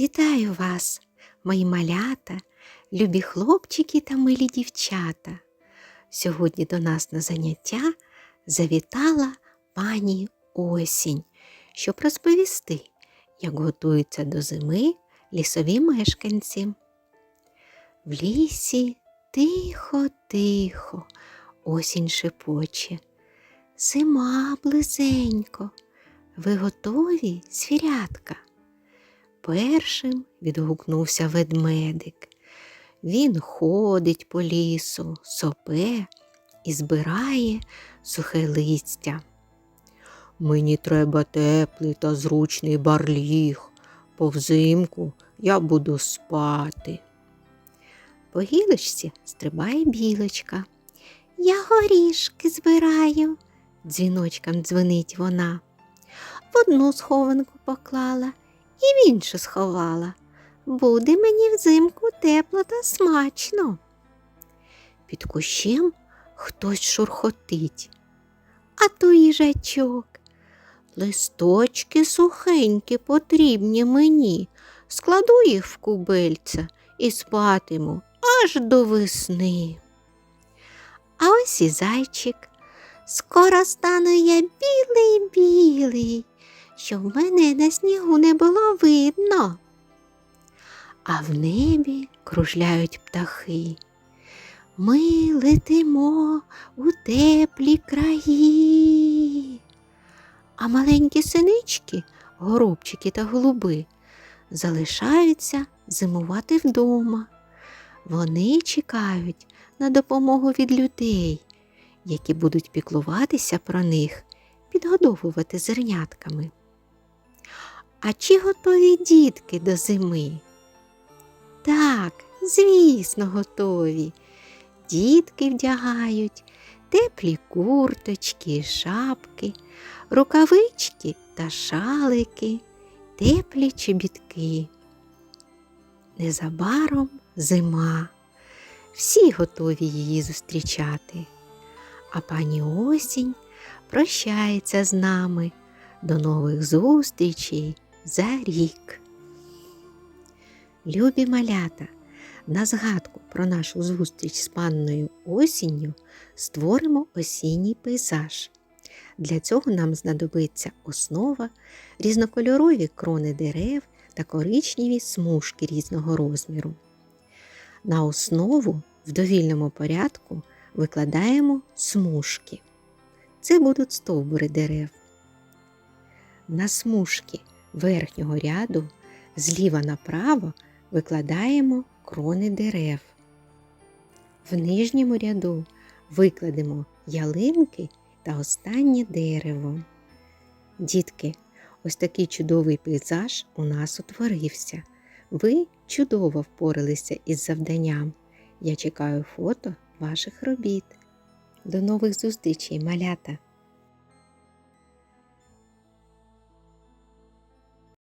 Вітаю вас, мої малята, любі хлопчики та милі дівчата. Сьогодні до нас на заняття завітала пані осінь, щоб розповісти, як готуються до зими лісові мешканці. В лісі тихо, тихо, осінь шепоче. Зима близенько. Ви готові, звірятка? Першим відгукнувся ведмедик. Він ходить по лісу, сопе і збирає сухе листя. Мені треба теплий та зручний барліг. По взимку я буду спати. По гілочці стрибає білочка. Я горішки збираю, дзвіночком дзвенить вона. В одну схованку поклала і в іншу сховала. Буде мені взимку тепло та смачно. Під кущем хтось шурхотить, а то їжачок. Листочки сухенькі потрібні мені. Складу їх в кубельця і спатиму аж до весни. А ось і зайчик. Скоро стану я білий білий, щоб мене на снігу не було видно. А в небі кружляють птахи. Ми летимо у теплі краї. А маленькі синички, горобчики та голуби, залишаються зимувати вдома. Вони чекають на допомогу від людей, які будуть піклуватися про них, підгодовувати зернятками. А чи готові дітки до зими? Так, звісно, готові. Дітки вдягають теплі курточки, шапки, рукавички та шалики, теплі чобітки. Незабаром зима. Всі готові її зустрічати. А пані осінь прощається з нами. До нових зустрічей за рік. Любі малята, на згадку про нашу зустріч з панною осінню створимо осінній пейзаж. Для цього нам знадобиться основа, різнокольорові крони дерев та коричневі смужки різного розміру. На основу в довільному порядку викладаємо смужки. Це будуть стовбури дерев. На смужки верхнього ряду зліва направо викладаємо крони дерев. В нижньому ряду викладемо ялинки та останнє дерево. Дітки, ось такий чудовий пейзаж у нас утворився. Ви чудово впоралися із завданням. Я чекаю фото ваших робіт. До нових зустрічей, малята!